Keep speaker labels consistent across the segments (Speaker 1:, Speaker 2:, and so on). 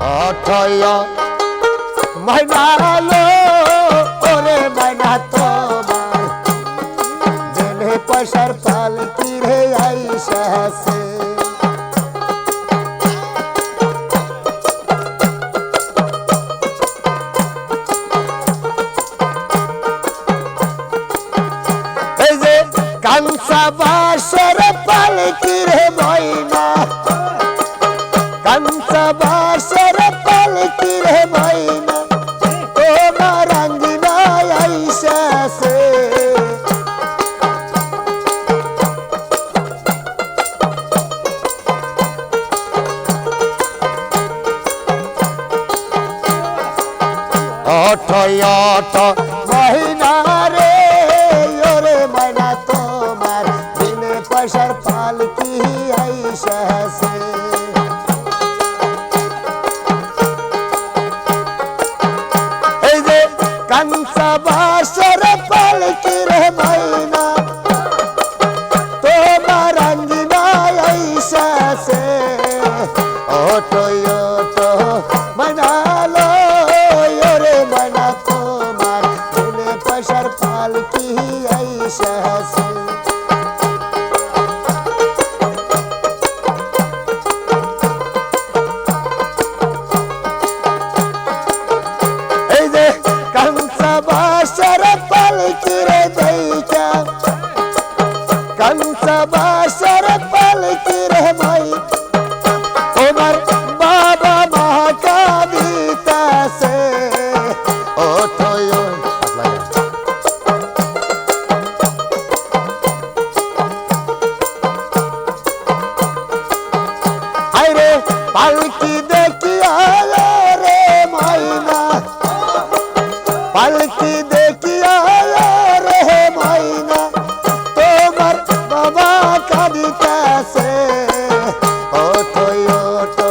Speaker 1: অঠয় মাইনালো ওরে মাইনা তোমার। জেনে পয়সার পাল কিরে আইসা যে কাঞ্চা বাসর পাল কিরে ময়না অঠয় অঠ মহিনা রে ওরে ময়না তোমার বিনে পয়সার পালকি কি আইসাছে हल्की देखिया रे माइना तोमर बाबा कैसे ओ तो, यो तो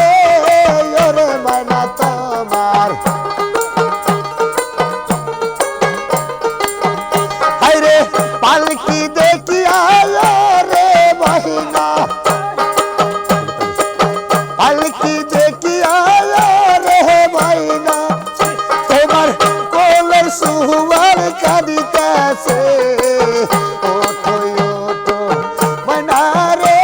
Speaker 1: पालकी देखिया रे बहिना। पालकी देखिया रे बहिना। तोमर कोलर सुहवर करिता कैसे ओठो तो रे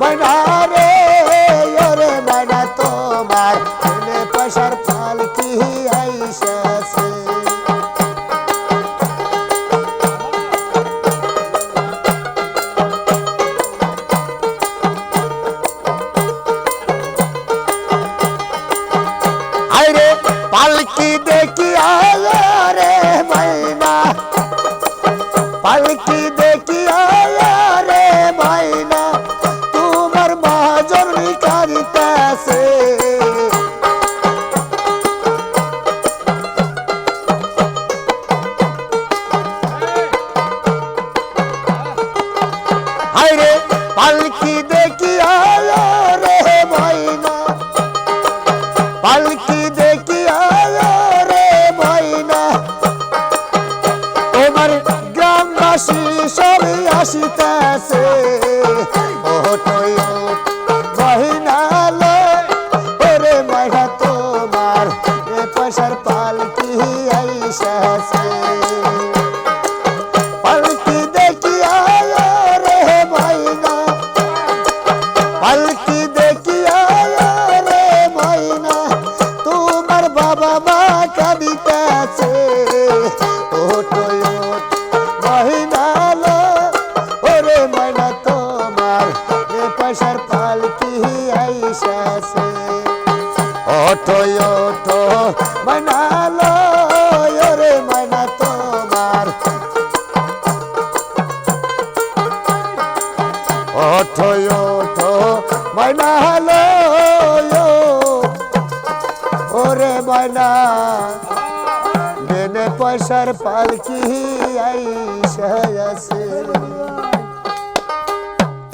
Speaker 1: मना আইসাছে আরে পালকি দেখি আলো রে মাইনা পালকি আরে পালকি দেখি ওরে ময়না বেনে পয়সার পালকি আইসা আছে